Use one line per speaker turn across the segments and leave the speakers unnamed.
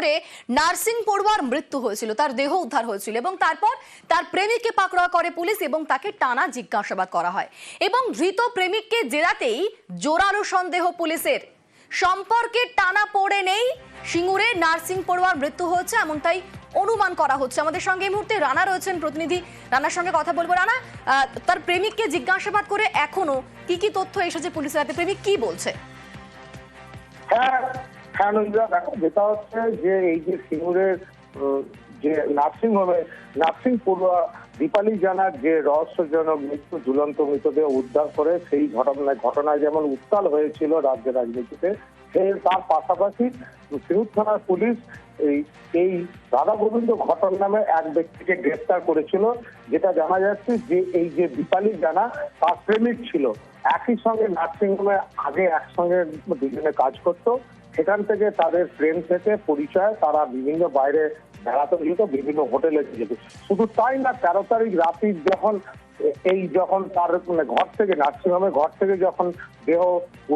সিঙ্গুরে nursing পড়ুয়ার মৃত্যু হয়েছিল, তার দেহ উদ্ধার হয়েছিল এবং তারপর তার প্রেমিককে পাকড়াও করে পুলিশ এবং তাকে টানা জিজ্ঞাসাবাদ করা হয়। এবং ধৃত প্রেমিককে জেরাতেই জোরালো সন্দেহ পুলিশের। সম্পর্কে টানা পড়ে নেই, সিঙ্গুরে নার্সিং পড়ুয়ার মৃত্যু হয়েছে এমনটাই অনুমান করা হচ্ছে। আমাদের সঙ্গে এই মুহূর্তে রানা রয়েছেন প্রতিনিধি। রানার সঙ্গে কথা বলব। রানা তার প্রেমিককে জিজ্ঞাসাবাদ করে এখনও কি কি তথ্য এসেছে পুলিশের হাতে? প্রেমিক কি বলছে?
হ্যাঁ হ্যাঁ দেখো, যেটা হচ্ছে যে এই যে সিঙ্গুরের যে নার্সিং হোমে, নার্সিং পড়ুয়া দীপালি জানার যে রহস্যজনক মৃত্যু, ঝুলন্ত মৃতদেহ উদ্ধার করে সেই ঘটনায় ঘটনায় যেমন উত্তাল হয়েছিল রাজ্যের রাজনীতিতে তার পাশাপাশি সিউর থানার পুলিশ এই এই রাধা গোবিন্দ ঘটন নামে এক ব্যক্তিকে গ্রেফতার করেছিল, যেটা জানা যাচ্ছে যে এই যে দীপালি জানা তার প্রেমিক ছিল। একই সঙ্গে নার্সিং হোমে আগে একসঙ্গে দুজনে কাজ করতো। সেখান থেকে তাদের প্রেম থেকে পরিচয়, তারা বিভিন্ন বাইরে বেড়াতে যেত, বিভিন্ন হোটেলে যেত। শুধু তাই না, তেরো তারিখ রাতে যখন এই যখন তার মানে ঘর থেকে, নার্সিংহোমে ঘর থেকে যখন দেহ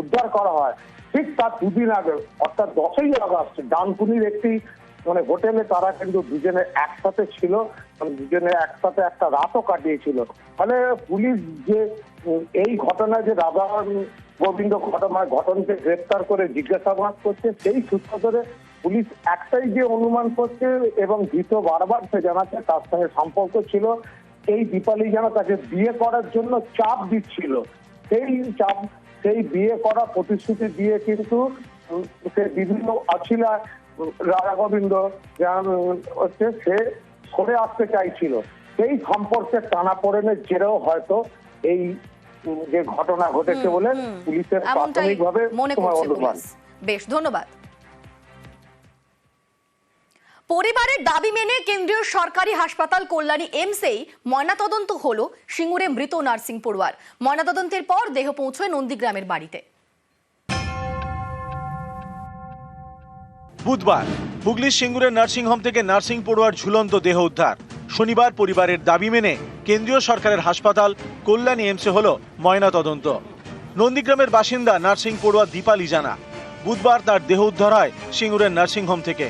উদ্ধার করা হয় ঠিক তার দুদিন আগে, অর্থাৎ দশই আগস্ট, ডানকুনির একটি মানে হোটেলে তারা কিন্তু দুজনে একসাথে ছিল মানে দুজনে একসাথে একটা রাতও কাটিয়েছিল। মানে পুলিশ যে এই ঘটনায় যে রাধা গোবিন্দ ঘটনা ঘটনকে গ্রেপ্তার করে জিজ্ঞাসাবাদ করছে, সেই সূত্র ধরে পুলিশ একটাই যে অনুমান করছে এবং ধৃত বারবার সে জানাচ্ছে, তার সঙ্গে সম্পর্ক ছিল, এই দীপালি যেন তাকে বিয়ে করার জন্য চাপ দিচ্ছিল। সেই চাপ সেই বিয়ে করা প্রতিশ্রুতি দিয়ে কিন্তু সে বিভিন্ন অছিলা রাধা গোবিন্দ হচ্ছে সে সরে আসতে চাইছিল। সেই সম্পর্কে টানা পড়েনের জেরেও হয়তো এই যে ঘটনা ঘটেছে বলে পুলিশের প্রাথমিকভাবে
মনে করছে বেশ ধন্যবাদ। পরিবারের দাবি মেনে কেন্দ্রীয় সরকারি হাসপাতাল কল্যাণী এমসেই ময়নাতদন্ত হল সিঙ্গুরে মৃত নার্সিং পড়ুয়ার। ময়নাতদন্তের পর দেহ পৌঁছয় নন্দীগ্রামের বাড়িতে।
বুধবার, হুগলির সিঙ্গুরের নার্সিংহোম থেকে নার্সিং পড়ুয়ার ঝুলন্ত দেহ উদ্ধার। শনিবার পরিবারের দাবি মেনে কেন্দ্রীয় সরকারের হাসপাতাল কল্যাণী এমসে হল ময়নাতদন্ত। নন্দীগ্রামের বাসিন্দা নার্সিং পড়ুয়া দীপালি জানা, বুধবার তার দেহ উদ্ধার হয় সিঙ্গুরের নার্সিংহোম থেকে।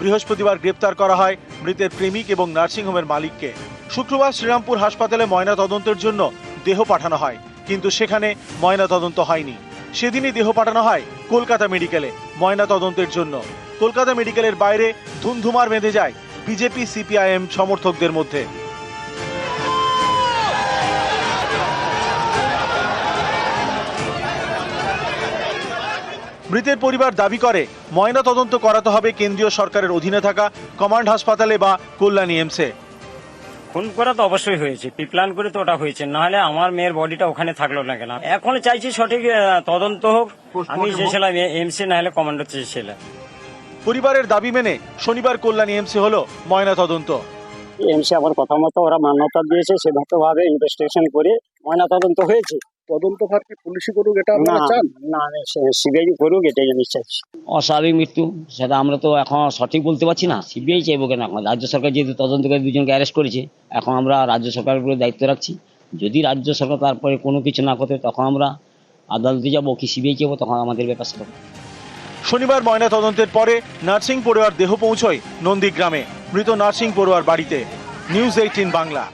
বৃহস্পতিবার গ্রেপ্তার করা হয় মৃতের প্রেমিক এবং নার্সিংহোমের মালিককে। শুক্রবার শ্রীরামপুর হাসপাতালে ময়নাতদন্তের জন্য দেহ পাঠানো হয়, কিন্তু সেখানে ময়নাতদন্ত হয়নি। সেদিনই দেহ পাঠানো হয় কলকাতা মেডিকেলে, ময়নাতদন্তের জন্য। কলকাতা মেডিকেলের বাইরে ধুমধুমার বেঁধে যায় বিজেপি সিপিআইএম সমর্থকদের মধ্যে। মৃতের পরিবার দাবি করে ময়না তদন্ত করাতে হবে কেন্দ্রীয় সরকারের অধীনে থাকা কমান্ড হাসপাতালে বা কল্যাণী এমসে
খুন করা তো অবশ্যই হয়েছে প্রিপ্লান করে তো ওটা হয়েছে নাহলে আমার মেয়ের বডিটা ওখানে থাকল না কেন? এখন চাইছি সঠিক তদন্ত হোক আমি চেয়েছিলাম এমসি না হলে কমান্ডো চেয়েছিলাম
পরিবারের দাবি মেনে শনিবার কল্যাণী এমসি হলো ময়না তদন্ত।
এমসি আমার কথা মতো ওরা মান্যতা দিয়েছে সেভাবে ভাবে ইনভেস্টিগেশন করে ময়না তদন্ত হয়েছে।
তদন্ত ভার কি পুলিশই করুক এটা
না না সিবিআই করুক এটাই আমি চাইছি।
অস্বাভাবিক মৃত্যু সেটা আমরা তো এখন সঠিক বলতে পারছি না সিবিআই চাইব কেন? এখন রাজ্য সরকার যেহেতু তদন্ত করে দুজনকে অ্যারেস্ট করেছে এখন আমরা রাজ্য সরকারের উপরে দায়িত্ব রাখছি। যদি রাজ্য সরকার তারপরে কোনো কিছু না করতে তখন আমরা আদালতে যাব কি সিবিআই যাব তখন আমাদের ব্যাপার সেটা
শনিবার ময়না তদন্তের পরে নার্সিং পড়ুয়ার দেহ পৌঁছয় নন্দীগ্রামে। মৃত নার্সিং পড়ুয়ার বাড়িতে। News eighteen Bangla.